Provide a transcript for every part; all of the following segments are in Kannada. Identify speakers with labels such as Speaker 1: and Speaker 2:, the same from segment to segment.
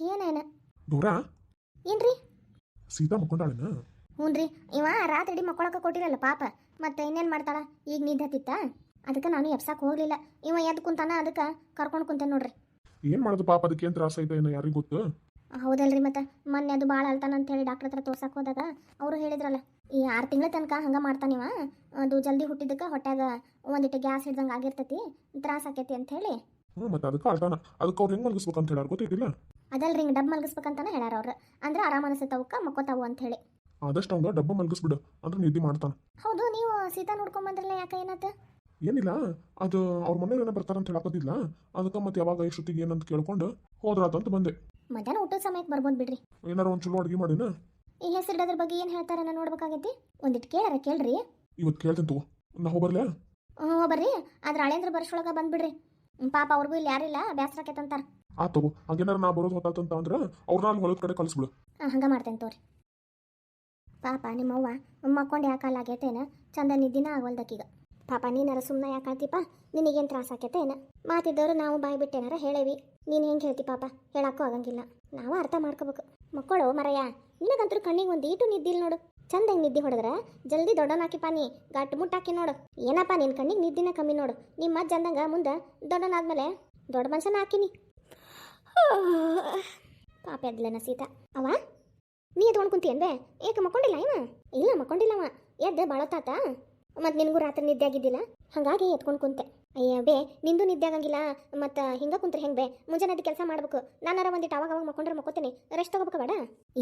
Speaker 1: ಆಕಿ ಏನೇನ?
Speaker 2: ಡೋರಾ
Speaker 1: ಏನ್ರಿ?
Speaker 2: ಸೀತಾ ಮಕ್ಕೊಂಡಾಳನ?
Speaker 1: ಹ್ಞೂನ್ರಿ ಇವ ರಾತ್ರಿ ಮಕ್ಕೊಳಕ ಕೊಟ್ಟಿರಲ್ಲ ಪಾಪ. ಮತ್ತೆ ಇನ್ನೇನು ಮಾಡ್ತಾಳ? ಈಗ ನಿದ್ದೆ ಹತ್ತಿತ್ತ? ಅದಕ್ಕೆ ನಾನು ಎಬ್ಸಕ್ಕೆ ಹೋಗ್ಲಿಲ್ಲ. ಇವ ಎದ್ದು ಕುಂತಾನ ಅದಕ್ಕೆ ಕರ್ಕೊಂಡು ಕುಂತೇನೆ ನೋಡ್ರಿ.
Speaker 2: ಏನ್ ಮಾಡೋದು ಪಾಪ ಅದಕ್ಕೆ? ಏನ್ ತ್ರಾಸ ಐತೆ ಏನೋ ಯಾರಿಗೂ ಗೊತ್ತು?
Speaker 1: ಹೌದಲ್ರಿ ಮತ್ತೆ. ಮೊನ್ನೆ ಅದು ಭಾಳ ಅಳ್ತಾನ ಅಂತ ಹೇಳಿ ಡಾಕ್ಟರ್ ಹತ್ರ ತೋರ್ಸಕ್ಕೆ ಹೋದಾಗ ಅವರು ಹೇಳಿದ್ರಲ್ಲ ಈ ಆರು ತಿಂಗಳ ತನಕ ಹಂಗೆ ಮಾಡ್ತಾನಿವ ಅದು ಜಲ್ದಿ ಹುಟ್ಟಿದ್ದಕ್ಕೆ ಹೊಟ್ಯಾಗ ಒಂದಿಟ್ಟು ಗ್ಯಾಸ್ ಹಿಡ್ದಂಗೆ ಆಗಿರ್ತೈತಿ ತ್ರಾಸ ಆಕೈತಿ ಅಂತ ಹೇಳಿ.
Speaker 2: ಹ್ಞೂ ಮತ್ತೆ ಅದಕ್ಕೆ ಅಳ್ತಾನ. ಅದಕ್ಕೆ ಅವ್ರು ಹೆಂಗ್ ಅಂತ ಹೇಳಾರ ಗೊತ್ತೈತಿಲ್ಲ?
Speaker 1: ಅದಲ್ರಿ ರೀ ಡಬ್ ಮಲಗಿಸ್ಬೇಕಂತಾನೆ ಹೇಳ್ಯಾರ ಅವ್ರು. ಅಂದ್ರೆ ಆರಾಮ ಅನಿಸ್ತವಕ್ಕ ಮಕ್ಕೋತಾವು ಅಂತ ಹೇಳಿ
Speaker 2: ಆದಷ್ಟು ಅವ್ನ ಡಬ್ಬ ಮಲಗಿಸ್ಬಿಡು ಅಂದ್ರೆ ನಿದ್ದೆ ಮಾಡ್ತಾನೆ.
Speaker 1: ಹೌದು ನೀವು ಸೀತಾ ನೋಡ್ಕೊಂಡ್ ಬಂದ್ರಲ್ಲ ಯಾಕೆ ಏನಾತ?
Speaker 2: ಏನಿಲ್ಲ ಅದು ಅವ್ರ ಮನೆಯವ್ರ ಬರ್ತಾರಂತ ಹೇಳಕತ್ತಿದ್ಲ. ಅದಕ್ಕೆ ಮತ್ತೆ ಯಾವಾಗ ಎಷ್ಟೊತ್ತಿಗೆ ಏನಂತ ಕೇಳ್ಕೊಂಡು ಹೋದ್ರಾತಂತ ಬಂದೆ.
Speaker 1: ಮಧ್ಯಾಹ್ನ ಊಟದ ಸಮಯಕ್ಕೆ ಬರ್ಬೋದು ಬಿಡ್ರಿ.
Speaker 2: ಏನಾರ ಒಂದು ಚಲೋ ಅಡುಗೆ ಮಾಡಿನ?
Speaker 1: ಈ ಹೆಸರಿಡೋದ್ರ ಬಗ್ಗೆ ಏನು ಹೇಳ್ತಾರ ನೋಡ್ಬೇಕಾಗೈತಿ? ಒಂದಿಟ್ಟು ಕೇಳಾರ ಕೇಳ್ರಿ.
Speaker 2: ಇವತ್ತು ಕೇಳ್ತೀನಿ ತಗೋ. ನಾ ಹೋಗ್ಬರ್ಲ್ಯಾ
Speaker 1: ಹ್ಞೂ ಬರ್ರಿ. ಆದ್ರೆ ಹಳೇಂದ್ರ ಬರ್ಷೊಳಗೆ ಬಂದ್ಬಿಡ್ರಿ. ಪಾಪ ಅವ್ರಿಗೂ ಇಲ್ಲಿ ಯಾರಿಲ್ಲ ಬೇಸರ ಆಕೈತಂತಾರ
Speaker 2: ಆ ತಗೋ, ಹಂಗೇನಾರ ನಾ ಬರೋದು ಹೊತ್ತಾತಂತ ಅಂದ್ರೆ ಅವ್ರನ್ನ ಅಲ್ಲಿ ಹೊಲದ ಕಡೆ ಕಳಿಸ್ಬಿಡು
Speaker 1: ಹಂಗೆ ಮಾಡ್ತೇನೆ ತೋರಿ. ಪಾಪ ನಿಮ್ಮವ್ವ ಮಕ್ಕೊಂಡು ಯಾಕಲ್ಲ ಆಗೈತೇನ ಚಂದ ನಿದ್ದಿನ ಆಗವಲ್ದಕ್ಕೀಗ ಪಾಪ ನೀನಾರ ಸುಮ್ಮನೆ ಯಾಕಾತಿಪ್ಪ ನಿನಗೇನು ತ್ರಾಸ ಆಕೈತೇನ ಮಾತಿದ್ದವರು ನಾವು ಬಾಯಿ ಬಿಟ್ಟೇನಾರ ಹೇಳೇವಿ. ನೀನು ಹೆಂಗೆ ಹೇಳ್ತಿ ಪಾಪ? ಹೇಳಕ್ಕೂ ಆಗಂಗಿಲ್ಲ. ನಾವು ಅರ್ಥ ಮಾಡ್ಕೋಬೇಕು. ಮಕ್ಕಳು, ಮರಯ್ಯ ನಿನಗಂತೂ ಕಣ್ಣಿಗೆ ಒಂದು ಈಟು ನಿದ್ದಿಲ್ಲ ನೋಡು. ಚಂದ ಹೆಂಗೆ ನಿದ್ದೆ ಹೊಡೆದ್ರೆ? ಜಲ್ದಿ ದೊಡ್ಡನಾಕಿಪ್ಪ ನೀ. ಗಟ್ಟು ಮುಟ್ಟಾಕಿ ನೋಡು. ಏನಪ್ಪ ನಿನ್ನ ಕಣ್ಣಿಗೆ ನಿದ್ದಿನ ಕಮ್ಮಿ ನೋಡು. ನಿಮ್ಮ ಅಂದಂಗ ಮುಂದೆ ದೊಡ್ಡನಾದ್ಮೇಲೆ ದೊಡ್ಡ ಮನುಷ್ಯನ ಹಾಕಿನಿ. ಪಾಪ ಎದ್ಲನ ಸೀತಾ. ಅವ ನೀ ಎತ್ಕೊಂಡು ಕುಂತಿಯನ್ ಬೇ ಏಕ ಮಕ್ಕೊಂಡಿಲ್ಲ ಇವ? ಇಲ್ಲ ಮಕ್ಕೊಂಡಿಲ್ಲವ ಎದ್ದೆ ತಾತ. ಮತ್ತು ನಿನಗೂ ರಾತ್ರಿ ನಿದ್ದೆ ಆಗಿದ್ದಿಲ್ಲ. ಹಾಗಾಗಿ ಎತ್ಕೊಂಡು ಕುಂತೆ. ಅಯ್ಯ ಬೇ, ನಿಂದು ನಿದ್ದೆ ಆಗಂಗಿಲ್ಲ. ಮತ್ತು ಹಿಂಗೆ ಕುಂತ್ರೆ ಹೆಂಗೆ ಬೇ? ಮುಂಜಾನೆ ಅದು ಕೆಲಸ ಮಾಡ್ಬೇಕು. ನಾನಾರ ಒಂದಿಟ್ಟು ಅವಾಗ ಅವಾಗ ಮಕ್ಕೊಂಡ್ರೆ ಮಕ್ಕೋತೀನಿ. ರೆಸ್ಟ್ ತಗೋಬೇಕು ಬೇಡ?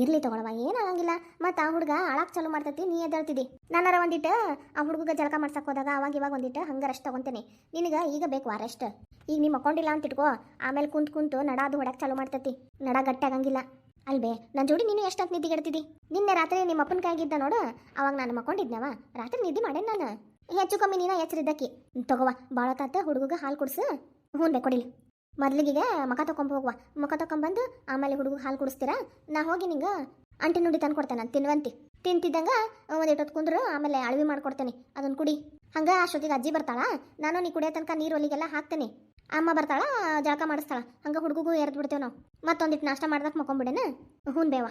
Speaker 1: ಇರ್ಲಿ ತಗೊಳವ ಏನಾಗಂಗಿಲ್ಲ ಮತ್ತು ಆ ಹುಡುಗ ಅಳಾಕ್ ಚಾಲು ಮಾಡ್ತತಿ, ನೀ ಎದ್ದೇಳ್ತಿದ್ದಿ ನಾನಾರ ಒಂದಿಟ್ಟು ಆ ಹುಡುಗ ಜಳಕ ಮಾಡ್ಸಕ್ಕೆ ಹೋದಾಗ ಅವಾಗ ಇವಾಗ ಒಂದಿಟ್ಟು ಹಂಗೆ ರೆಸ್ಟ್ ತಗೊಂತೇನೆ. ನಿನಗೆ ಈಗ ಬೇಕು ಆ ರೆಸ್ಟ್ ಈಗ ನೀ ಮಕ್ಕೊಂಡಿಲ್ಲ ಅಂತ ಇಟ್ಕೋ. ಆಮೇಲೆ ಕುಂತ್ ಕುಂತು ನಡ ಅದು ಹೊಡಕ್ಕೆ ಚಾಲು ಮಾಡ್ತತಿ. ನಡ ಗಟ್ಟಾಗಂಗಿಲ್ಲ ಅಲ್ಬೇ ನನ್ನ ಜೋಡಿ ನೀನು ಎಷ್ಟೊತ್ತು ನಿದ್ದೆ ಗೆಡ್ತಿದ್ದಿ ನಿನ್ನೆ ರಾತ್ರಿ ನಿಮ್ಮ ಅಪ್ಪನ ಕೈಗಿದ್ದ ನೋಡು. ಅವಾಗ ನಾನು ಮಕ್ಕೊಂಡಿದ್ನವ. ರಾತ್ರಿ ನಿದ್ದೆ ಮಾಡೇನ್ ನಾನು? ಹೆಚ್ಚು ಕಮ್ಮಿ ನೀನ ಎಚ್ಚರಿದ್ದಕ್ಕಿ. ತಗೋವ. ಭಾಳ ತಾತ ಹುಡುಗಗೆ ಹಾಲು ಕುಡಿಸು. ಹ್ಞೂ ಬೇ ಕೊಡಿಲಿ. ಮೊದ್ಲಿಗೆ ಮಕ ತಕೊಂಡ್ ಹೋಗುವ. ಮಕ ತಕೊಂಬಂದು ಆಮೇಲೆ ಹುಡುಗ ಹಾಲು ಕುಡಿಸ್ತೀರಾ? ನಾ ಹೋಗಿ ನಿಂಗೆ ಅಂಟಿ ನುಡಿ ತಂದು ಕೊಡ್ತೇನೆ ತಿನ್ವಂತಿ. ತಿಂತಿದ್ದಂಗ ಒಂದು ಕುಂದ್ರು, ಆಮೇಲೆ ಅಳವಿ ಮಾಡ್ಕೊಡ್ತೇನೆ. ಅದನ್ನ ಕುಡಿ. ಹಂಗ ಅಷ್ಟೊತ್ತಿಗೆ ಅಜ್ಜಿ ಬರ್ತಾಳ. ನಾನು ನೀ ಕುಡಿಯೋ ತನಕ ನೀರು ಒಲಿಗೆಲ್ಲ ಹಾಕ್ತೇನೆ. ಅಮ್ಮ ಬರ್ತಾಳ, ಜಳಕ ಮಾಡಿಸ್ತಾಳ. ಹಂಗ ಹುಡುಗಗೂ ಎರ್ದು ಬಿಡ್ತೇವೆ ನಾವು. ಮತ್ತೊಂದಿಟ್ಟು ನಾಷ್ಟ ಮಾಡ್ದಕ್ಕೆ ಮಕ್ಕೊಂಬಿಡೇನ? ಹ್ಞೂ ಬೇವ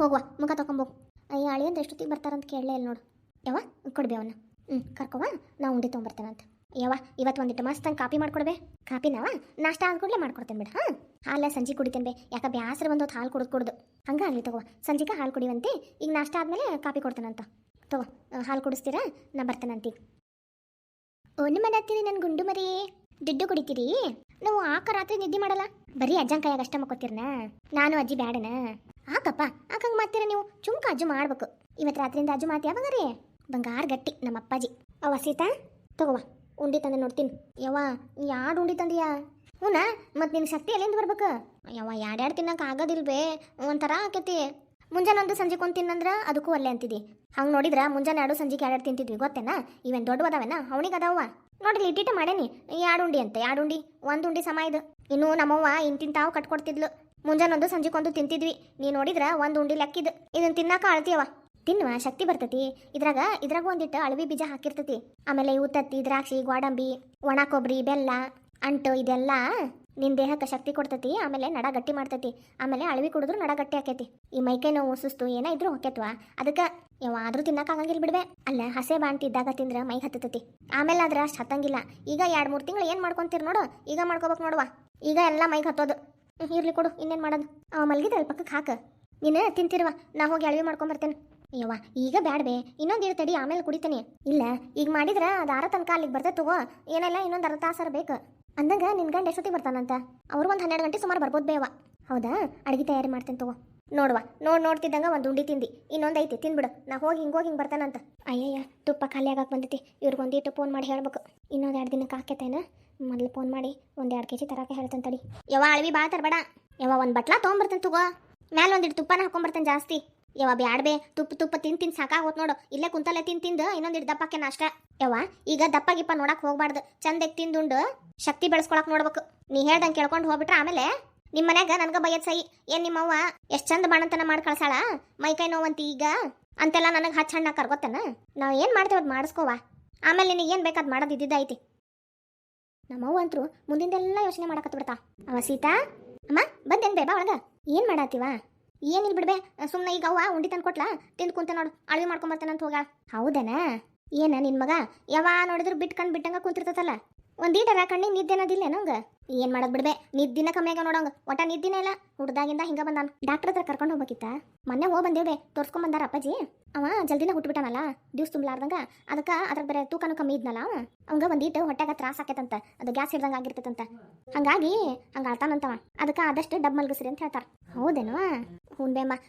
Speaker 1: ಹೋಗುವ, ಮುಖ ತಕೊಂಬೋಗು ಅಯ್ಯ ಅಳಿ ಅಂತ ಎಷ್ಟೊತ್ತಿಗೆ ಬರ್ತಾರಂತ ಕೇಳಲೇ ಇಲ್ಲ ನೋಡು. ಯಾವ ಕೊಡ್ಬೇವನ್ನ ಹ್ಞೂ ಕರ್ಕೋವ ನಾ ತೊಗೊಂಬರ್ತೇವೆ ಅಂತ. ಯವ್ವ ಇವತ್ತು ಒಂದಿಟ್ಟು ಮಸ್ತಂಗೆ ಕಾಪಿ ಮಾಡ್ಕೊಡ್ಬೇ. ಕಾಪಿನವ ನಾಷ್ಟ ಅಂದ್ಕೂಡ್ಲೆ ಮಾಡ್ಕೊಡ್ತೇನೆ ಬಿಡ, ಹಾಂ? ಹಾಲ ಸಂಜೆ ಕುಡಿತೇನೆ ಬೇ, ಯಾಕೆ ಬ್ಯಾಸರ ಬಂದು ಹಾಲು ಕುಡಿದು ಕುಡ್ದು. ಹಂಗೆ ಆಗಲಿ ತಗೋ ಸಂಜೆಗೆ ಹಾಲು ಕುಡಿವಂತೆ, ಈಗ ನಾಷ್ಟ ಆದಮೇಲೆ ಕಾಪಿ ಕೊಡ್ತೇನಂತ ತಗೋ ಹಾಲು ಕುಡಿಸ್ತೀರಾ? ನಾ ಬರ್ತೇನಂತ ಈಗ ಮನೆ ಹತ್ತೀರಿ ನನ್ನ ಗುಂಡು ಮರಿ. ದುಡ್ಡು ಕುಡಿತೀರಿ? ನಾವು ಆಕ ರಾತ್ರಿ ನಿದ್ದೆ ಮಾಡಲ್ಲ? ಬರೀ ಅಜ್ಜನ ಕೈಯಾಗ ಅಷ್ಟ ಮಕ್ಕೋತೀರನ? ನಾನು ಅಜ್ಜಿ ಬ್ಯಾಡನ? ಆಕಪ್ಪ, ಆಕಂಗೆ ಮಾಡ್ತೀರ ನೀವು? ಚುಮ್ಕ ಅಜ್ಜು ಮಾಡ್ಬೇಕು. ಇವತ್ತು ರಾತ್ರಿಯಿಂದ ಅಜ್ಜು ಮಾತು ಯಾವಾಗ ರೀ? ಬಂಗಾರ ಗಟ್ಟಿ ನಮ್ಮ ಅಪ್ಪಾಜಿ. ಅವ ಸೀತಾ, ತಗೋವಾ, ಉಂಡಿ ತಂದೆ ನೋಡ್ತೀನಿ. ಯವ್ವ ಯಾಡು ಉಂಡಿ ತಂದಿಯಾ? ಹ್ಞೂನಾ ಮತ್ತು ನಿನ್ನ ಶಕ್ತಿ ಎಲ್ಲಿಂದ ಬರ್ಬೇಕು? ಯವ್ವ ಯಾಡ್ಯಾಡ್ ತಿನ್ನಕ್ಕೆ ಆಗೋದಿಲ್ವೇ? ಒಂಥರ ಆಕೈತಿ. ಮುಂಜಾನೆ ಒಂದು ಸಂಜೆ ಕೊಂದು ತಿನ್ನಂದ್ರ ಅದಕ್ಕೂ ಅಲ್ಲೇ ಅಂತಿದ್ದಿ ಹಂಗೆ ನೋಡಿದ್ರೆ ಮುಂಜಾನೆ ಎರಡು ಸಂಜೆಗೆ ಎರಡು ತಿಂತಿದ್ವಿ, ಗೊತ್ತೇನಾ? ಇವೇನು ದೊಡ್ಡ ಅದಾವೇನ ಅವನಿಗೆ ಅದಾವ ನೋಡ್ರಿ ಇಟ್ಟಿಟ್ಟು ಮಾಡೇನಿ. ಎರಡು ಉಂಡಿ ಅಂತ ಎರಡು ಉಂಡಿ? ಒಂದು ಉಂಡಿ ಸಮ ಇದು. ಇನ್ನು ನಮ್ಮವ್ವ ಇಂತಿಂತಾವು ಕಟ್ಕೊಡ್ತಿದ್ಲು. ಮುಂಜಾನೆ ಒಂದು ಸಂಜೆಗೊಂದು ತಿಂತಿದ್ವಿ. ನೀ ನೋಡಿದ್ರೆ ಒಂದು ಉಂಡಿ ಲೆಕ್ಕಿದ್. ಇದನ್ನ ತಿನ್ನಕ ಅಳ್ತೀಯವ ತಿನ್ನುವ ಶಕ್ತಿ ಬರ್ತೈತಿ. ಇದ್ರಾಗ ಇದ್ರಾಗ ಒಂದಿಟ್ಟು ಅಳವಿ ಬೀಜ ಹಾಕಿರ್ತೈತಿ. ಆಮೇಲೆ ಉತ್ತತ್ತಿ ದ್ರಾಕ್ಷಿ, ಗೋಡಂಬಿ, ಒಣ ಕೊಬ್ಬರಿ ಬೆಲ್ಲ, ಅಂಟು ಇದೆಲ್ಲ ನಿನ್ನ ದೇಹಕ್ಕೆ ಶಕ್ತಿ ಕೊಡ್ತತಿ. ಆಮೇಲೆ ನಡ ಗಟ್ಟಿ ಮಾಡ್ತೈತಿ. ಆಮೇಲೆ ಅಳವಿ ಕುಡಿದ್ರು ನಡ ಗಟ್ಟಿ ಆಕೈತಿ. ಈ ಮೈಕೈ ನೋವು, ಸುಸ್ತು ಏನ ಇದ್ರೂ ಹೊಕ್ಕೆತ್ವ ಅದಕ್ಕೆ ಯಾವಾದ್ರೂ ತಿನ್ನಕ್ ಆಗಂಗಿಲ್ಲ ಬಿಡ್ವೆ. ಅಲ್ಲ, ಹಸೆ ಬಾಣ್ತಿ ಇದ್ದಾಗ ತಿಂದ್ರ ಮೈ ಹತ್ತತೈತಿ. ಆಮೇಲೆ ಆದ್ರೆ ಅಷ್ಟು ಹತ್ತಂಗಿಲ್ಲ. ಈಗ ಎರಡು ಮೂರು ತಿಂಗಳು ಏನು ಮಾಡ್ಕೊಂತೀರಿ ನೋಡು. ಈಗ ಮಾಡ್ಕೋಬೇಕು ನೋಡುವ. ಈಗ ಎಲ್ಲ ಮೈಗೆ ಹತ್ತೋದು. ಇರ್ಲಿ ಕೊಡು, ಇನ್ನೇನು ಮಾಡೋದು? ಅವ ಮಲ್ಗಿದ್ರಲ್ಲ ಪಕ್ಕಕ್ಕೆ ಹಾಕ. ನೀನು ತಿಂತಿರುವ. ನಾ ಹೋಗಿ ಅಳವಿ ಮಾಡ್ಕೊಂಬರ್ತೇನೆ. ಅಯ್ಯವ್ವ, ಈಗ ಬ್ಯಾಡ್ಬೆ, ಇನ್ನೊಂದು ತಡಿ ಆಮೇಲೆ ಕುಡಿತೀನಿ. ಇಲ್ಲ, ಈಗ ಮಾಡಿದ್ರೆ ಅದು ಆರ ತನಕ ಅಲ್ಲಿಗೆ ಬರ್ತೈತೆ ತಗೋ, ಏನೆಲ್ಲ ಇನ್ನೊಂದು ಅರ್ಧ ತಾಸರ ಬೇಕು. ಅಂದಂಗ ನಿನ್ ಗಂಡ ಎಷ್ಟೊತ್ತಿಗೆ ಬರ್ತಾನಂತ? ಅವ್ರು ಒಂದು ಹನ್ನೆರಡು ಗಂಟೆ ಸುಮಾರು ಬರ್ಬೋದು ಬೇವ ಹೌದಾ? ಅಡುಗೆ ತಯಾರಿ ಮಾಡ್ತೀನಿ ತಗೋ. ನೋಡುವ, ನೋಡಿ ನೋಡ್ತಿದ್ದಂಗ ಒಂದು ಉಂಡಿ ತಿಂದಿ. ಇನ್ನೊಂದು ಐತಿ, ತಿನ್ಬಿಡು. ನಾ ಹೋಗಿ ಹಿಂಗೆ ಹೋಗಿ ಹಿಂಗೆ ಬರ್ತಾನಂತ. ಅಯ್ಯಯ್ಯ, ತುಪ್ಪ ಖಾಲಿ ಆಗಕ್ಕೆ ಬಂದೈತಿ. ಇವ್ರಿಗೆ ಒಂದಿಟ್ಟು ಫೋನ್ ಮಾಡಿ ಹೇಳ್ಬೇಕು. ಇನ್ನೊಂದು ಎರಡು ದಿನಕ್ಕೆ ಹಾಕೇತೇನ ಮೊದಲು ಫೋನ್ ಮಾಡಿ ಒಂದು ಎರಡು ಕೆ ಜಿ ತರಕ್ಕೆ ಹೇಳ್ತೇನೆ ತಡಿ. ಯಾವ ಅಳವಿ ಬಾ ತರಬೇಡ. ಯಾವ ಒಂದು ಬಟ್ಲಾ ತೊಗೊಂಬರ್ತೇನೆ ತಗೋ. ಮ್ಯಾಲೆ ಒಂದಿಟ್ಟು ತುಪ್ಪನ ಹಾಕೊಂಬರ್ತೇನೆ ಜಾಸ್ತಿ. ಯವ ಬ್ಯಾಡ್ಬೆ ತುಪ್ಪ ತುಪ್ಪ ತಿನ್ ತಿನ್ ಸಾಕಾಗೋತ್ ನೋಡು. ಇಲ್ಲೇ ಕುಂತಲ್ಲೇ ತಿನ್ ತಿಂದು ಇನ್ನೊಂದಿಟ್ಟು ದಪ್ಪಕ್ಕೆ ನಾಷ್ಟ ಯವ್ವ, ಈಗ ದಪ್ಪ ಗಿಪ್ಪ ನೋಡಕ್ ಹೋಗ್ಬಾರ್ದು. ಚಂದಕ್ಕೆ ತಿಂದುಂಡು ಶಕ್ತಿ ಬೆಳೆಸ್ಕೊಳಕ್ ನೋಡ್ಬೇಕು. ನೀ ಹೇಳ್ದಂಗೆ ಕೇಳ್ಕೊಂಡು ಹೋಗ್ಬಿಟ್ರೆ ಆಮೇಲೆ? ನಿಮ್ಮ ಮನ್ಯಾಗ ನನ್ಗ ಬೈಯತ್ ಸೈ ಏನ್ ನಿಮ್ಮವ್ವ, ಎಷ್ಟ್ ಚಂದ ಬಾಣಂತನ ಮಾಡಿ ಕಳ್ಸಾಳ? ಮೈಕೈ ನೋವಂತಿ ಈಗ? ಅಂತೆಲ್ಲ ನನಗೆ ಹಚ್ಚ ಹಣ್ಣ ನಾವ್ ನಾವು ಏನು ಮಾಡ್ತೇವೆ ಅದು ಮಾಡಿಸ್ಕೋವ? ಆಮೇಲೆ ನಿನಗೆ ಏನು ಬೇಕಾದ್ ಮಾಡೋದು ಇದ್ದಿದ್ದೈತಿ ನಮ್ಮವ್ವ ಅಂತರು ಮುಂದಿಂದೆಲ್ಲ ಯೋಚನೆ ಮಾಡಕತ್ತ ಬಿಡ್ತಾ ಅವ ಸೀತಾ? ಅಮ್ಮ, ಬಂದೇನ್ ಬೇಬಾ ಒಳಗ. ಏನು ಮಾಡಾತಿವ? ಏನಿಲ್ಲ ಬಿಡ್ಬೆ? ಸುಮ್ಮನೆ ಈಗ ಅವ್ವ ಉಂಡಿ ತಂದು ಕೊಟ್ಲಾ? ತಿಂದು ಕುಂತ ನೋಡು, ಅಳವಿ ಮಾಡ್ಕೊಂಬರ್ತಾನಂತ ಹೋಗ. ಹೌದನ? ಏನ ನಿನ್ ಮಗ? ಯಾವ ನೋಡಿದ್ರು ಬಿಟ್ಕಂಡ್ ಬಿಟ್ಟಂಗ ಕುಂತಿರ್ತತಲ್ಲ. ಒಂದೀಟರ ಕಣ್ಣಿ ನಿದ್ದೆ ಅನ್ನೋದಿಲ್ಲ ನಂಗ ಏನ್ ಮಾಡೋದ್ ಬಿಡ್ಬೆ? ನಿದ್ದಿನ ಕಮ್ಮಿಯಾಗ ನೋಡಂಗ ಒಟ್ಟ ನಿದ್ದಿನ ಇಲ್ಲ. ಹುಡ್ದಾಗಿಂದ ಹಿಂಗ ಬಂದಾನ. ಡಾಕ್ಟರ್ ಹತ್ರ ಕರ್ಕೊಂಡು ಹೋಗ್ಬೇಕಿತ್ತ? ಮೊನ್ನೆ ಹೋಗ್ ಬಂದೇವೆ ತೋರ್ಸ್ಕೊಂಡ್ ಬಂದಾರ ಅಪ್ಪಾಜಿ. ಅವ ಜಲ್ದಿನ ಹುಟ್ಬಿಟ್ಟಾನಲ್ಲ, ದಿವ್ಸ ತುಂಬಲಾರ್ದಂಗ. ಅದಕ್ಕ ಅದ್ರ ಬೇರೆ ತೂಕನು ಕಮ್ಮಿ ಇದ್ನಲ್ಲ ಅವ. ಅವಂಗ ಒಂದೀಟು ಹೊಟ್ಟೆಗ ತ್ರಾಸ ಆಕೈತಂತ ಅದು ಗ್ಯಾಸ್ ಹಿಡ್ದಂಗ ಆಗಿರ್ತೈತಂತ. ಹಂಗಾಗಿ ಹಂಗ ಅಳ್ತಾನಂತವ. ಅದಕ್ಕ ಆದಷ್ಟು ಡಬ್ ಮಲ್ಗಸ್ರಿ ಅಂತ ಹೇಳ್ತಾರ. ಹೌದೇನವ ಹ್ಞೂ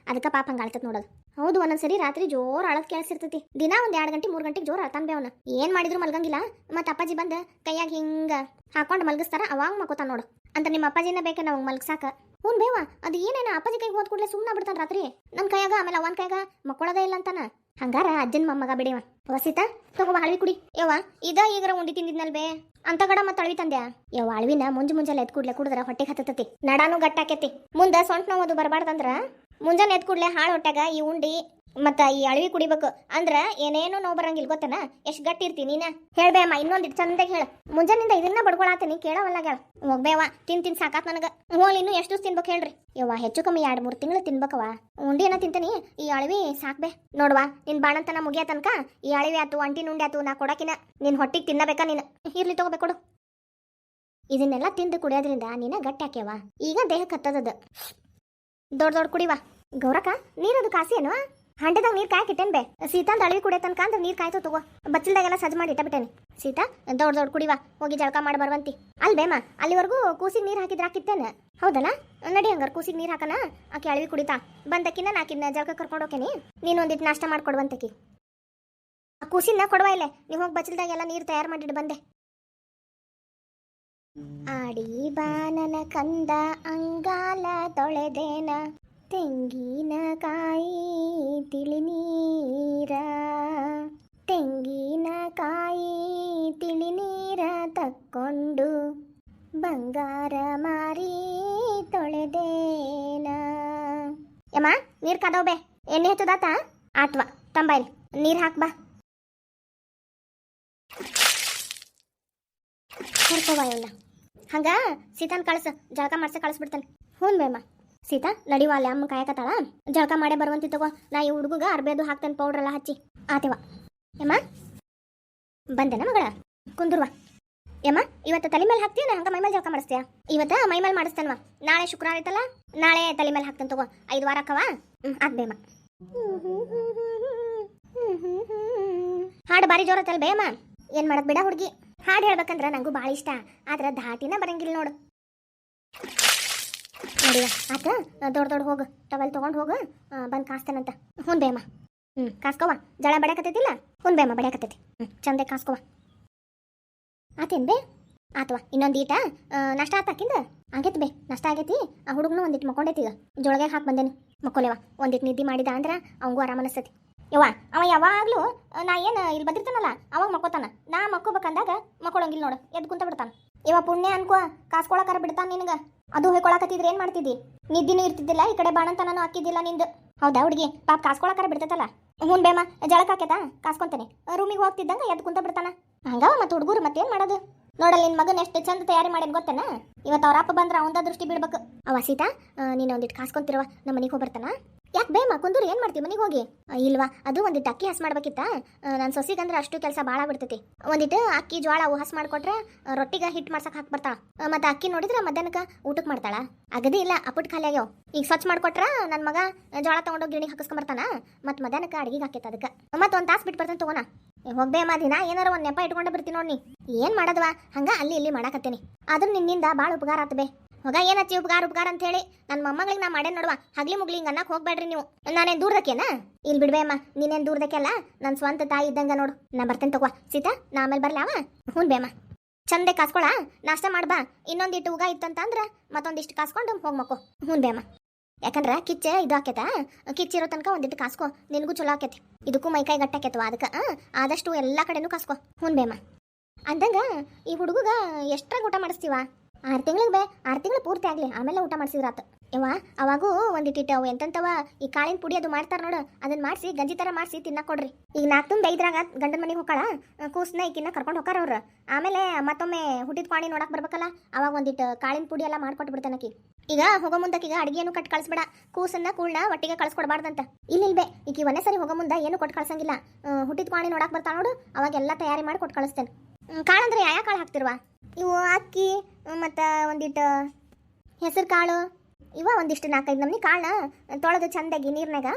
Speaker 1: ಅದಕ್ಕೆ ಪಾಪ ಹಂಗ ಅಳ್ತತ್ ನೋಡೋದು. ಹೌದು, ಒಂದೊಂದ್ಸರಿ ರಾತ್ರಿ ಜೋರ್ ಅಳದ್ ಕೇಳಿಸಿರ್ತೈತಿ ದಿನ ಒಂದ್ ಎರಡು ಗಂಟೆ, ಮೂರು ಗಂಟೆಗೆ ಜೋರ್ ಅಳ್ತಾನ ಬೇ ಅವನು. ಏನ್ ಮಾಡಿದ್ರು ಮಲ್ಗಂಗಿಲ್ಲ. ಮತ್ತು ಅಪ್ಪಾಜಿ ಬಂದು ಕೈಯಾಗ ಹಿಂಗ ಹಾಕೊಂಡು ಮಲಗಿಸ್ತಾರ, ಅವಾಗ ಮಕ್ಕೋತಾನ ನೋಡು. ಅಂತ ನಿಮ್ಮ ಅಪ್ಪಾಜಿನ ಬೇಕ ನಾವು ಮಲ್ಗ್ಸಾಕ. ಹ್ಞೂ ಬೇವಾ ಅದು ಏನೇನ ಅಪ್ಪಾಜಿ ಕೈಗೆ ಹೋದ್ ಕೂಡಲೇ ಸುಮ್ಮನೆ ಬಿಡ್ತಾನ ರಾತ್ರಿ. ನನ್ನ ಕೈಯಾಗ, ಆಮೇಲೆ ಅವನ್ ಕೈಯಾಗ ಮಕ್ಕೊಳ್ಳೋದೇ ಇಲ್ಲ ಅಂತಾನ. ಹಂಗಾರ ಅಜ್ಜನ್ ಮೊಮ್ಮಗ ಬಿಡಿವ ವಸಿತ ತಗೋ ಅಳವಿ ಕುಡಿ. ಯವ್ವ, ಇದ ಈಗರ ಉಂಡಿ ತಿಂದಿದ್ನಲ್ವೇ ಅಂತ ಗಡ ಮತ್ತೆ ಅಳವಿ ತಂದ್ಯಾ? ಯವ್ವ, ಅಳವಿನ ಮುಂಜ ಮುಂಜಾನೆ ಎದ್ ಕೂಡ್ಲೆ ಕುಡಿದ್ರ ಹೊಟ್ಟೆಗೆ ಹತ್ತತತಿ. ನಡಾನು ಗಟ್ಟಾಕೇತಿ. ಮುಂದ ಸೊಂಟ ನೋವು ಬರಬಾರ್ದಂದ್ರ ಮುಂಜಾನೆ ಎದ್ ಕೂಡ್ಲೆ ಹಾಳು ಹೊಟ್ಟೆಗ ಈ ಉಂಡಿ ಮತ್ತ ಈ ಅಳವಿ ಕುಡಿಬೇಕು ಅಂದ್ರ ಏನೇನು ನೋವು ಬರಂಗಿಲ್ಲ, ಗೊತ್ತನ? ಎಷ್ಟು ಗಟ್ಟಿ ಇರ್ತಿ ನೀನ? ಹೇಳ್ಬೇ ಇನ್ನೊಂದು ಚಂದಾಗಿ ಹೇಳ. ಮುಂಜಾನಿಂದ ಇದನ್ನ ಬಡ್ಕೊಳಾತೀನಿ, ಕೇಳವಲ್ಲ ಹೋಗ್ಬೇವ ತಿನ್ ತಿನ್ ಸಾಕಾತ್ ನನಗ. ಹೋಲ್ ಇನ್ನು ಎಷ್ಟು ತಿನ್ಬೇಕು ಹೇಳ್ರಿ. ಯವ್ವ, ಹೆಚ್ಚು ಕಮ್ಮಿ ಎರಡ್, ಮೂರ್ ತಿಂಗಳು ತಿನ್ಬೇಕವ ಉಂಡಿ ಏನ ತಿಂತೀನಿ? ಈ ಅಳವಿ ಸಾಕ್ಬೇ ನೋಡ್ವಾ, ನಿನ್ ಬಾಣಂತನ ಮುಗಿಯ ತನಕ ಈ ಅಳವಿ ಆತು ಅಂಟಿ ನುಂಡಿ ಆತು, ನಾ ಕೊಡಕಿನ. ನಿನ್ ಹೊಟ್ಟಿಗೆ ತಿನ್ನಬೇಕಾ ನೀನು? ಇರ್ಲಿ ತಗೋಬೇಕು ಕೊಡು. ಇದನ್ನೆಲ್ಲ ತಿಂದು ಕುಡಿಯೋದ್ರಿಂದ ನೀನ ಗಟ್ಟಿ ಈಗ ದೇಹಕ್ಕೆ ಹತ್ತದದ ದೊಡ್ಡ ದೊಡ್ಡ ಕುಡಿವಾ. ಗೌರಕ್ಕ, ನೀರದು ಕಾಸಿ ಹಂಡೆದಾಗ ನೀರ್ ಕಾಯಕ್ ಇಟ್ಟೇನ್ ಬೇ. ಸೀತಾ ದಳಿ ಕುಡಿಯ ತನಕ ಅಂದ್ರೆ ನೀರ್ ಕಾಯ್ತು ತಗೋ. ಬಚ್ಚಲ್ದಾಗೆಲ್ಲ ಸಜ್ಜ ಮಾಡಿ ಇಟ್ಟಬಿಟ್ಟೇನಿ. ಸೀತಾ, ದೊಡ್ಡ ದೊಡ್ಡ ಕುಡಿವಾ. ಹೋಗಿ ಜಳಕ ಮಾಡಿ ಬರ್ವಂತಿ. ಅಲ್ ಬೇಮ, ಅಲ್ಲಿವರೆಗೂ ಕೂಸಿಗೆ ನೀರ್ ಹಾಕಿದ್ರೆ ಹಾಕಿತ್ತೇನೆ? ಹೌದಲ್ಲ ನಡಿ ಹಂಗಾರ ಕೂಸಿಗೆ ನೀರ್ ಹಾಕನ. ಆಕೆ ಅಳವಿ ಕುಡಿತಾ. ಬಂದಕ್ಕಿನ್ನ ನಾಕಿನ್ನ ಜಳಕ ಕರ್ಕೊಂಡು ಹೋಗ್ತೇನಿ ನೀನು ಒಂದಿಟ್ಟು ನಾಷ್ಟ ಮಾಡ್ಕೊಡುವಂತಕಿ ಆ ಕೂಸಿನ ಕೊಡುವ ಇಲ್ಲೇ. ನೀವು ಹೋಗಿ ಬಚ್ಚಲ್ದಾಗೆಲ್ಲ ನೀರು ತಯಾರು ಮಾಡಿಟ್ಟು ಬಂದೆ. ಆಡಿ ಬಾನನ ಕಂದ ಅಂಗಾಲ ತೊಳೆದೇನ. ತೆಂಗಿನಕಾಯಿ ತಿಳಿನೀರ ತೆಂಗಿನಕಾಯಿ ತಿಳಿನೀರ ತಕ್ಕೊಂಡು ಬಂಗಾರ ಮಾರಿ ತೊಳೆದೇನ. ಯಮ್ಮ, ನೀರು ಕದೋಬೆ ಎಣ್ಣೆ ಹತ್ತದಾತ ಆತ್ವ ತಂಬೈಲ್ ನೀರು ಹಾಕ್ ಬಾ. ಇವನ್ನ ಹಂಗ ಸೀತಾನ್ ಕಳ್ಸ, ಜಳಕ ಮಾಡ್ಸ ಕಳಿಸ್ಬಿಡ್ತಾನೆ. ಹ್ಞೂ ಬೇಮ್ಮ ಸೀತಾ ನಡಿವ ಅಮ್ಮ ಕಾಯಕತ್ತಾಳ? ಜಳಕ ಮಾಡೇ ಬರುವಂತಿ ತಗೋ, ನಾ ಈ ಹುಡುಗ ಅರ್ಬೇದು ಹಾಕ್ತೇನೆ ಪೌಡ್ರ್ ಎಲ್ಲ ಹಚ್ಚಿ. ಆತೇವ. ಯಮ್ಮ? ಬಂದೆನ ಮಗಳ? ಕುಂದುರ್ವ. ಯಮ್ಮ, ಇವತ್ತು ತಲೆ ಮೇಲೆ ಹಾಕ್ತೀಯ ಹಂಗ ಮೈಮೇಲೆ ಜಳಕ ಮಾಡಿಸ್ತೀಯ? ಇವತ್ತ ಮೈಮೇಲೆ ಮಾಡಿಸ್ತೇನವ. ನಾಳೆ ಶುಕ್ರವಾರ ಐತಲ್ಲ, ನಾಳೆ ತಲೆ ಮೇಲೆ ಹಾಕ್ತೇನೆ ತಗೋ. ಐದು ವಾರ ಹಾಕವ ಹ್ಞೂ ಆತ್ ಬೇಮ್ಮ ಹಾಡು ಬಾರಿ ಜೋರ ತಲ್ ಬೇಯಮ್ಮ. ಏನು ಮಾಡದ್ ಬಿಡ ಹುಡುಗಿ. ಹಾಡು ಹೇಳ್ಬೇಕಂದ್ರೆ ನಂಗೂ ಭಾಳ ಇಷ್ಟ. ಆದ್ರೆ ಧಾಟಿನ ಬರಂಗಿಲ್ಲ ನೋಡು. ನೋಡಿವ ಆತ ದೊಡ್ಡ ದೊಡ್ಡ ಹೋಗು. ಟವಲ್ ತಗೊಂಡು ಹೋಗು. ಬಂದು ಕಾಸ್ತೇನಂತ. ಹ್ಞೂ ಬೇಮ್ಮ. ಹ್ಞೂ ಕಾಸ್ಕೋವ. ಜಳ ಬಡ್ಯಾಕತ್ತೈತಿಲ್ಲ? ಹ್ಞೂ ಬೇಮ್ಮ, ಬಡ್ಯಾಕತ್ತೈತಿ. ಹ್ಞೂ ಚಂದೆ ಕಾಸ್ಕೋವ. ಆತೇನ್ ಬೇ? ಆತವ, ಇನ್ನೊಂದು ಈಟ? ನಷ್ಟ ಆತಾಕಿಂದ ಆಗೈತಿ ಬೇ, ನಷ್ಟ ಆಗೈತಿ. ಆ ಹುಡುಗನು ಒಂದಿಟ್ಟು ಮಕ್ಕೊಂಡೈತಿ ಈಗ. ಜೋಳಗೆ ಹಾಕಿ ಬಂದೇನು. ಮಕ್ಕೊಲೆವ ಒಂದಿಟ್ಟು ನಿದ್ದೆ ಮಾಡಿದ ಅಂದ್ರೆ ಅವಂಗೂ ಆರಾಮ ಅನಿಸ್ತೈತಿ. ಯವ್ವ, ಅವ ಯಾವಾಗಲೂ ನಾ ಏನು ಇಲ್ಲಿ ಬಂದಿರ್ತಾನಲ್ಲ, ಅವಾಗ ಮಕ್ಕೋತಾನ. ನಾ ಮಕ್ಕೋಬೇಕಂದಾಗ ಮಕ್ಕೊಳಂಗಿಲ್ಲ ನೋಡು, ಎದ್ದು ಕುಂತ ಬಿಡ್ತಾನ. ಇವ ಪುಣ್ಯ ಅನ್ಕೋ, ಕಾಸ್ಕೊಳಕಾರ ಬಿಡ್ತಾನ ನಿನಗ. ಅದು ಹೊಯ್ಕೊಳಕತ್ತಿದ್ರೆ ಏನ್ ಮಾಡ್ತಿದ್ದಿ? ನಿದ್ದಿನೂ ಇರ್ತಿದ್ದಿಲ್ಲ, ಈ ಕಡೆ ಬಾಣಂತನೂ ಹಾಕಿದ್ದಿಲ್ಲ ನಿಂದು. ಹೌದಾ ಹುಡುಗಿ? ಪಾಪ ಕಾಸ್ಕೊಳಕಾರ ಬಿಡ್ತೈತಲ್ಲ? ಹ್ಞೂ ಬೇಮ, ಜಳಕ ಹಾಕ್ಯದ ಕಾಸ್ಕೊಂತಾನೆ. ರೂಮಿಗೆ ಹೋಗ್ತಿದ್ದಂಗ ಎದ್ದು ಕುಂತ ಬಿಡ್ತಾನ. ಹಂಗವ ಮತ್ತೆ ಹುಡುಗರು ಮತ್ತೇನ್ ಮಾಡೋದು? ನೋಡಲ್ಲ ನಿನ್ ಮಗನ ಎಷ್ಟು ಚಂದ ತಯಾರಿ ಮಾಡೇನ್ ಗೊತ್ತೇನ? ಇವತ್ತು ಅವ್ರ ಅಪ್ಪ ಬಂದ್ರ ಅವಂದ ದೃಷ್ಟಿ ಬಿಡ್ಬೇಕು. ಅವ ಸೀತಾ ನೀನು ಒಂದಿಟ್ಟು ಕಾಸ್ಕೊಂತಿರುವ ನಮ್ಮ ಮನೆಗೆ ಹೋಗ್ಬರ್ತಾನ ಯಾಕೆ ಬೇಮ, ಕುಂದೂರು ಏನ್ ಮಾಡ್ತಿ ಮನೆಗೆ ಹೋಗಿ? ಇಲ್ವಾ, ಅದು ಒಂದಿಟ್ಟು ಅಕ್ಕಿ ಹಸ್ ಮಾಡ್ಬೇಕಿತ್ತ? ನನ್ನ ಸೊಸಿಗಂದ್ರೆ ಅಷ್ಟು ಕೆಲಸ ಭಾಳ ಬಿಡ್ತೈತಿ. ಒಂದಿಟ್ಟು ಅಕ್ಕಿ ಜೋಳ ಅವು ಹಸ್ ಮಾಡ್ಕೊಟ್ರೆ ರೊಟ್ಟಿಗೆ ಹಿಟ್ಟು ಮಾಡ್ಸಕ್ ಹಾಕ್ ಬರ್ತಾಳ. ಮತ್ತೆ ಅಕ್ಕಿ ನೋಡಿದ್ರೆ ಮಧ್ಯಾಹ್ನಕ್ಕೆ ಊಟಕ್ಕೆ ಮಾಡ್ತಾಳ. ಅಗದಿ ಇಲ್ಲ ಅಪ್ಪಟ್ ಖಾಲಿ ಆಗ್ಯಾವ ಈಗ ಸ್ವಚ್ಛ ಮಾಡ್ಕೊಟ್ರ ನನ್ನ ಮಗ ಜೋಳ ತಗೊಂಡೋಗಿ ಗಿಣಿಗೆ ಹಾಕಿಸ್ಕೊಂಬರ್ತಾನ ಮತ್ತೆ ಮಧ್ಯಾಹ್ನಕ್ಕೆ ಅಡಿಗೆ ಹಾಕೈತೆ ಅದಕ್ಕೆ. ಮತ್ತೆ ಒಂದು ತಾಸು ಬಿಟ್ಟು ಬರ್ತಾನೆ ತಗೋಣ ಹೋಗ್ಬೇ ಮಾ ದಿನ ಏನಾರ ಒಂದು ನೆಪ ಇಟ್ಕೊಂಡೆ ಬರ್ತೀನಿ ನೋಡಿ ಏನು ಮಾಡದ್ವಾ? ಹಂಗೆ ಅಲ್ಲಿ ಇಲ್ಲಿ ಮಾಡಾಕತ್ತೇನೆ. ಆದ್ರೂ ನಿನ್ನಿಂದ ಭಾಳ ಉಪಕಾರ ಆತ್ಬೆ ಹೋಗ ಏನಚ್ಚಿ ಉಪಕಾರ ಉಪಕಾರ ಅಂತ ಹೇಳಿ. ನನ್ನ ಮೊಮ್ಮಗಳಿಗೆ ನಾ ಮಾಡೇನ್ ನೋಡುವ. ಹಗ್ಲಿ ಮುಗ್ಲಿ ಹಿಂಗ ಅನ್ನಕ್ ಹೋಗ್ಬೇಡ್ರಿ ನೀವು. ನಾನೇನ್ ದೂರದಕ್ಕೇನ? ಇಲ್ಲಿ ಬಿಡ್ಬೇ ಅಮ್ಮ, ನೀನೇನು ದೂರದಕ್ಕೆಲ್ಲ ನನ್ನ ಸ್ವಂತ ತಾಯಿ ಇದ್ದಂಗ ನೋಡು. ನಾ ಬರ್ತೇನೆ ತಗೋ ಸೀತಾ, ನಾ ಆಮೇಲೆ ಬರ್ಲಾವ? ಹ್ಞೂ ಬೇಮ್ಮ ಚಂದೆ ಕಾಸ್ಕೊಳ? ನಾಷ್ಟ ಮಾಡ್ಬಾ. ಇನ್ನೊಂದಿಟ್ಟು ಉಗ ಇತ್ತಂತಂದ್ರ ಮತ್ತೊಂದಿಷ್ಟು ಕಾಸ್ಕೊಂಡು ಹೋಗ್ ಮಕ್ಕೋ. ಹ್ಞೂ ಬೇಮ್ಮ ಯಾಕಂದ್ರ ಕಿಚ್ಚ ಇದು ಆಕೇತ ಕಿಚ್ಚಿರೋ ತನಕ ಒಂದಿಟ್ಟು ಕಾಸ್ಕೊ. ನಿನಗೂ ಚಲೋ ಆಕೇತಿ ಇದಕ್ಕೂ ಮೈಕೈ ಗಟ್ಟಾಕೇತವ ಅದಕ್ಕೆ. ಆದಷ್ಟು ಎಲ್ಲ ಕಡೆನೂ ಕಾಸ್ಕೋ. ಹ್ಞೂ ಬೇಮ್ಮ ಅಂದಂಗ ಈ ಹುಡುಗಗ ಎಷ್ಟ್ರಾಗ ಊಟ ಮಾಡಿಸ್ತೀವ? ಆರು ತಿಂಗಳಿಗೆ ಬೇ, ಆರು ತಿಂಗಳು ಪೂರ್ತಿ ಆಗ್ಲಿ. ಆಮೇಲೆ ಊಟ ಮಾಡಿಸಿದ್ರಾತು. ಯವ್ವ, ಅವಾಗೂ ಒಂದಿಟ್ಟಿಟ್ಟು ಅವು. ಎಂತಂತವ ಈ ಕಾಳಿನ ಪುಡಿ ಅದು ಮಾಡ್ತಾರ ನೋಡು. ಅದನ್ನ ಮಾಡಿಸಿ, ಗಂಜಿ ತರ ಮಾಡಿಸಿ ತಿನ್ನಕ್ ಕೊಡ್ರಿ. ಈಗ ನಾಲ್ಕು ತುಂಬ ಐದ್ರಾಗ ಗಂಡನ ಮನೆಗೆ ಹೋಗಾಳ ಕೂಸ್ನ ಈಕಿನ್ನ ಕರ್ಕೊಂಡು ಹೋಗಾರ ಅವ್ರು. ಆಮೇಲೆ ಮತ್ತೊಮ್ಮೆ ಹುಟ್ಟಿದ ಪಾಣಿ ನೋಡಕ್ ಬರ್ಬೇಕಲ್ಲ? ಅವಾಗ ಒಂದಿಟ್ಟು ಕಾಳಿನ ಪುಡಿ ಎಲ್ಲ ಮಾಡ್ಕೊಟ್ಟು ಬಿಡ್ತಾನಕಿ ಈಗ ಹೋಗೋ ಮುಂದಕ್ಕೆ ಈಗ ಅಡಿಗೆಯನ್ನು ಕಟ್ ಕಳಿಸ್ಬೇಡ. ಕೂಸನ್ನ, ಕೂಳ್ನ ಒಟ್ಟಿಗೆ ಕಳ್ಸ್ಕೊಡ್ಬಾರ್ದಂತ. ಇಲ್ಲಿಲ್ಬೆ ಈಕಿ ಒಂದೇ ಸರಿ ಹೋಗೋ ಮುಂದೆ ಏನು ಕೊಟ್ಟು ಕಳ್ಸಂಗಿಲ್ಲ. ಹುಟ್ಟಿದ ಕಾಣಿ ನೋಡಕ್ ಬರ್ತಾ ನೋಡು, ಅವಾಗೆಲ್ಲ ತಯಾರಿ ಮಾಡಿ ಕೊಟ್ಟು ಕಳಿಸ್ತೇನೆ. ಕಾಳಂದ್ರೆ ಯಾವ ಕಾಳು ಹಾಕ್ತಿರುವ? ಇವು ಅಕ್ಕಿ, ಮತ್ತು ಒಂದಿಟ್ಟು ಹೆಸರು ಕಾಳು. ಇವ ಒಂದಿಷ್ಟು ನಾಲ್ಕೈದು ನಮ್ನಿ ಕಾಳನ್ನ ತೊಳೆದು ಚಂದಾಗಿ ನೀರಿನಾಗ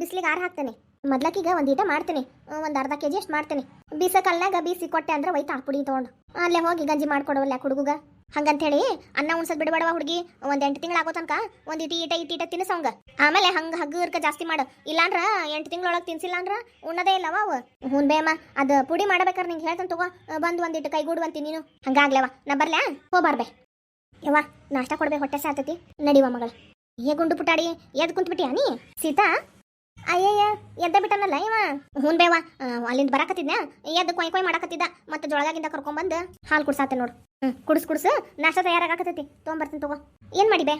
Speaker 1: ಬಿಸಿಲಿಗೆ ಆರ ಹಾಕ್ತೇನೆ. ಮೊದ್ಲಕ್ಕೀಗ ಒಂದು ಈಟ ಮಾಡ್ತೀನಿ. ಒಂದು ಅರ್ಧ ಕೆ ಜಿ ಅಷ್ಟು ಮಾಡ್ತೀನಿ. ಬೀಸ ಕಲ್ನಾಗ ಬೀಸಿ ಕೊಟ್ಟೆ ಅಂದ್ರೆ ಒಯ್ತಾ ಪುಡಿ ತೊಗೊಂಡು. ಅಲ್ಲೇ ಹೋಗಿ ಗಂಜಿ ಮಾಡ್ಕೊಡೋಲ್ಲ ಹುಡುಗುಗ ಹಂಗಂತೇಳಿ ಅನ್ನ ಉಣ್ಸದ್ ಬಿಡಬೇಡವ ಹುಡುಗಿ? ಒಂದ್ ಎಂಟು ತಿಂಗಳು ಆಗೋ ತನಕ ಒಂದ್ ಇಟಿ ಇಟ ಇಟಿ ಇಟ ತಿನ್ಸವಂಗ ಆಮೇಲೆ ಹಂಗ ಹಗ್ಗರ್ಕ ಜಾಸ್ತಿ ಮಾಡು. ಇಲ್ಲಾಂದ್ರ ಎಂಟು ತಿಂಗಳೊಳಗೆ ತಿನ್ಸಿಲ್ಲ ಅಂದ್ರ ಉಣ್ಣದೇ ಇಲ್ಲವ ಅವು ಹ್ಞೂ ಬೇಮ ಅದು ಪುಡಿ ಮಾಡ್ಬೇಕಾರೆ ನಿಂಗೆ ಹೇಳ್ತಾನೆ ತಗೋ. ಬಂದು ಒಂದಿಟ್ಟು ಕೈಗೂಡುವಂತಿ ನೀನು. ಹಂಗಾಗ್ಲೇವ. ನಾ ಬರ್ಲ್ಯಾ? ಹೋಗ್ಬಾರ್ಬೆ ಯವ್ವ, ನಾಷ್ಟ ಕೊಡ್ಬೇಕು ಹೊಟ್ಟೆ ಸಾತತಿ ನಡಿವ ಮಗಳ. ಏ ಗುಂಡು ಪುಟಾಡಿ ಎದ್ ಕುಂತ್ಬಿಟ್ಟಿಯಾ ನೀ? ಸೀತಾ? ಅಯ್ಯಯ್ಯ, ಎದ್ದ ಬಿಟ್ಟನಲ್ಲ ಇವ? ಹ್ಞೂ ಬೇವ ಅಲ್ಲಿಂದ ಬರಾಕತ್ತಿದ್ನ? ಎದ್ದ ಕೊಯ್ ಕೊಯ್ ಮಾಡಕತ್ತಿದ್ದ, ಮತ್ತೆ ಜೊಳಗಾಗಿಂದ ಕರ್ಕೊಂಬಂದು ಹಾಲು ಕುಡ್ಸಾತೆ ನೋಡು. ಹ್ಞೂ ಕುಡಿಸ್ ಕುಡ್ಸು ನಾಷ್ಟ ತಯಾರಾಗಕತ್ತೈತಿ, ತೊಗೊಂಬರ್ತೀನಿ ತಗೋ. ಏನು ಮಾಡಿ ಬೇ?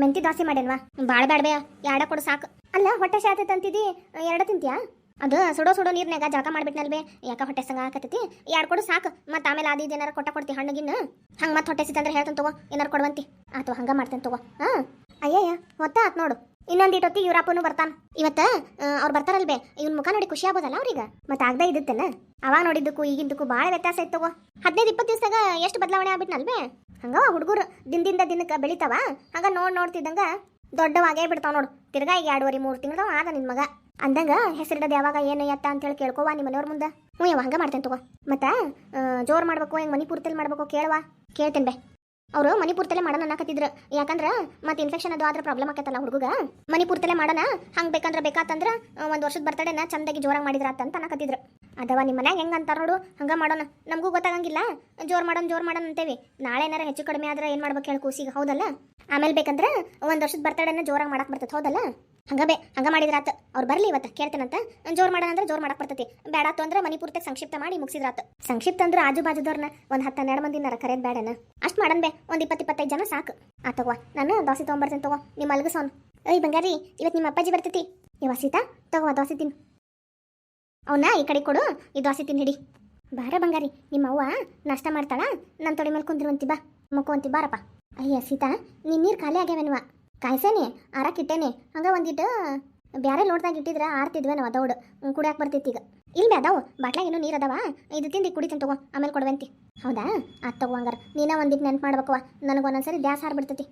Speaker 1: ಮೆಂತಿ ದೋಸೆ ಮಾಡೇನ್ವಾ ಭಾಳ ಬೇಡ ಬೇ, ಎರಡ ಕೊಡು ಸಾಕು. ಅಲ್ಲ, ಹೊಟ್ಟೆ ಶಾತೈತೆ ಅಂತಿದ್ದಿ ಎರಡು ತಿಂತೀಯಾ? ಅದು ಸುಡೋ ಸುಡೋ ನೀರ್ನಾಗ ಜಳಕ ಮಾಡ್ಬಿಟ್ನಲ್ ಬೇ, ಯಾಕ ಹೊಟ್ಟೆ ಸಂಗ ಆಕತ್ತೈತಿ? ಎರಡು ಕೊಡು ಸಾಕು, ಮತ್ತೆ ಆಮೇಲೆ ಅದು ಏನಾರ ಕೊಟ್ಟ ಕೊಡ್ತಿ ಹಣ್ಣಗಿನ್ನ? ಹಂಗೆ ಮತ್ತೆ ಹೊಟ್ಟೆ ಸಿತ್ತಂದ್ರೆ ಹೇಳ್ತಾನೆ ತಗೋ, ಏನಾರು ಕೊಡುವಂತಿ. ಅಥವಾ ಹಂಗೆ ಮಾಡ್ತೇನೆ ತಗೋ, ಹಾಂ? ಅಯ್ಯಯ್ಯ ಹೊತ್ತ ಆತ್ ನೋಡು. ಇನ್ನೊಂದು ಇಟ್ಟೊತ್ತಿ ಇವ್ರಪ್ಪನು ಬರ್ತಾನ. ಇವತ್ತ ಅವ್ರು ಬರ್ತಾರಲ್ಬೇ ಇವ್ನ ಮುಖ ನೋಡಿ ಖುಷಿ ಆಗೋದಲ್ಲ ಅವ್ರಿಗೆ? ಮತ್ತೆ ಆಗ್ದೇ ಇದ್ದಿತ್ತಲ್ಲ? ಅವಾಗ ನೋಡಿದ್ದಕ್ಕೂ ಈಗಿದ್ದಕ್ಕೂ ಭಾಳ ವ್ಯತ್ಯಾಸ ಐತ್ ತಗೋ. ಹದಿನೈದು ಇಪ್ಪತ್ತು ದಿವಸದಾಗ ಎಷ್ಟು ಬದಲಾವಣೆ ಆಗ್ಬಿಟ್ನಲ್ವೇ ಹಂಗವ ಹುಡುಗರು ದಿನದಿಂದ ದಿನಕ್ಕೆ ಬೆಳಿತಾವ? ಹಂಗ ನೋಡ್ ನೋಡ್ತಿದ್ದಂಗ ದೊಡ್ಡವಾಗೇ ಬಿಡ್ತಾವ ನೋಡು. ತಿರ್ಗಾ ಈಗ ಎರಡುವರೆ, ಮೂರು ತಿಂಗಳು ಆದ ನಿನ್ ಮಗ. ಅಂದಂಗ ಹೆಸರಿಡೋದು ಯಾವಾಗ ಏನು ಎತ್ತ ಅಂತ ಹೇಳಿ ಕೇಳ್ಕೋವ ನಿಮ್ಮ ಮನೆಯವ್ರ ಮುಂದೆ. ಹ್ಞೂ ಯಾವ ಹಂಗ ಮಾಡ್ತೇನೆ ತಗೋ. ಮತ್ತೆ ಜೋರು ಮಾಡ್ಬೇಕು, ಹೆಂಗೆ ಮನೆ ಪೂರ್ತಿಲಿ ಮಾಡ್ಬೇಕು ಕೇಳುವ ಕೇಳ್ತೇನೆ ಬೇ. ಅವರು ಮನಿ ಪೂರ್ತಲೆ ಮಾಡೋಣ ಅನ್ನಕತ್ತಿದ್ರು. ಯಾಕಂದ್ರ ಮತ್ತೆ ಇನ್ಫೆಕ್ಷನ್ ಅದು ಆದ್ರೆ ಪ್ರಾಬ್ಲಮ್ ಆಕತ್ತಲ್ಲ ಹುಡುಗ ಮನಿ ಪೂರ್ತಲೆ ಮಾಡೋಣ ಹಂಗ್ ಬೇಕಂದ್ರೆ ಬೇಕಾತಂದ್ರ ಒಂದು ವರ್ಷದ ಬರ್ತಡೇನ ಚಂದಾಗಿ ಜೋರಾಗಿ ಮಾಡಿದ್ರ ಅಂತ ಅನ್ನಕತ್ತಿದ್ರು. ಅದವ ನಿಮ್ಮ ಮನ್ಯಾಗ ಹೆಂಗ್ ಅಂತಾರ ನೋಡು, ಹಂಗ ಮಾಡೋಣ ನಮಗೂ ಗೊತ್ತಾಗಂಗಿಲ್ಲ. ಜೋರ್ ಮಾಡೋಣ ಜೋರ್ ಮಾಡೋಣ ಅಂತೇವಿ. ನಾಳೆ ಏನಾರ ಹೆಚ್ಚು ಕಡಿಮೆ ಆದ್ರೆ ಏನ್ ಮಾಡ್ಬೇಕು ಹೇಳಿ ಕೂಸಿಗೆ, ಹೌದಲ್ಲ? ಆಮೇಲೆ ಬೇಕಂದ್ರೆ ಒಂದ್ ವರ್ಷದ ಬರ್ತಡೇನ ಜೋರಾಗಿ ಮಾಡಕ್ ಬರ್ತೈತೆ, ಹೌದಲ್ಲ? ಹಂಗ ಬೇ, ಹಂಗ ಮಾಡಿದ್ರಾತ ಅವ್ರು ಬರ್ಲಿ ಇವತ್ತು, ಕೇಳ್ತೇನಂತ. ಜೋರ್ ಮಾಡೋಣ ಅಂದ್ರೆ ಜೋರ್ ಮಾಡಕ್ ಬರ್ತೈತಿ. ಬೇಡಾತು ಅಂದ್ರೆ ಮನಿ ಪೂರ್ತಿ ಸಂಕ್ಷಿಪ್ತ ಮಾಡಿ ಮುಗಿಸಿದ್ರಾತ. ಸಂಕ್ಷಿಪ್ತ ಅಂದ್ರೆ ಆಜು ಬಾಜುದವ್ರನ್ನ ಒಂದ್ ಹತ್ತು ಹನ್ನೆರಡು ಮಂದಿನ ಕರೆಯದ್ ಬೇಡನ ಅಷ್ಟ್ ಮಾಡನ್ ಬೇ, ಒಂದ್ ಇಪ್ಪತ್ತು ಇಪ್ಪತ್ತೈದು ಜನ ಸಾಕು. ಆ, ತಗೋ, ನಾನು ದೋಸೆ ತಗೊಂಬರ್ತೀನಿ ತಗೋ ನಿಮ್ಮ ಅಲ್ಗಸೋನ್ ಏಯ್, ಬಂಗಾರಿ, ಇವತ್ತು ನಿಮ್ಮ ಅಪ್ಪಾಜಿ ಬರ್ತೈತಿ. ಇವ ಸೀತಾ, ತಗೋ ದೋಸೆ ತಿನ್ನು ಅವನ್ನ ಈ ಕಡೆ ಕೊಡು, ಈ ದೋಸೆ ತಿನ್ ಹಿಡಿ. ಬಾರ ಬಂಗಾರಿ, ನಿಮ್ಮ ಅವ್ವ ನಾಷ್ಟ ಮಾಡ್ತಾಳ. ನನ್ನ ತೊಡೆ ಮೇಲೆ ಕುಂದಿರುವಂತಿ ಬಾ ಮುಕ್ಕುವಂತಿ ಬಾರಪ್ಪ. ಅಯ್ಯ, ಸೀತಾ, ನೀನ್ ನೀರು ಖಾಲಿ ಆಗ್ಯಾವೇನವ? ಕಾಯ್ಸೇನೆ ಇಟ್ಟೇನಿ. ಹಂಗ ಒಂದಿಟ್ಟು ಬ್ಯಾರೆ ಲೋಡ್ದಾಗ ಇಟ್ಟಿದ್ರೆ ಆರ್ತಿದ್ವೆ ನಾವು ಅದೌಡು ಕುಡಿಯಾಕ ಬರ್ತೈತಿ ಈಗ. ಇಲ್ಲ ಅದಾವು, ಬಾಟ್ಲಾಗ ಇನ್ನೂ ನೀರು ಅದಾವ. ಇದು ತಿಂದು ಕುಡಿತೀನಿ ತಗೋ, ಆಮೇಲೆ ಕೊಡುವಂತಿ. ಹೌದಾ? ಅದು ತಗೋ ಹಂಗಾರ. ನೀನ ಒಂದಿಟ್ಟು ನೆನ್ಪು ಮಾಡ್ಬೇಕವ ನನಗೆ ಒಂದೊಂದ್ಸರಿ ದ್ಯಾಸ್ ಹಾರ್ಬಿಡ್ತೈತಿ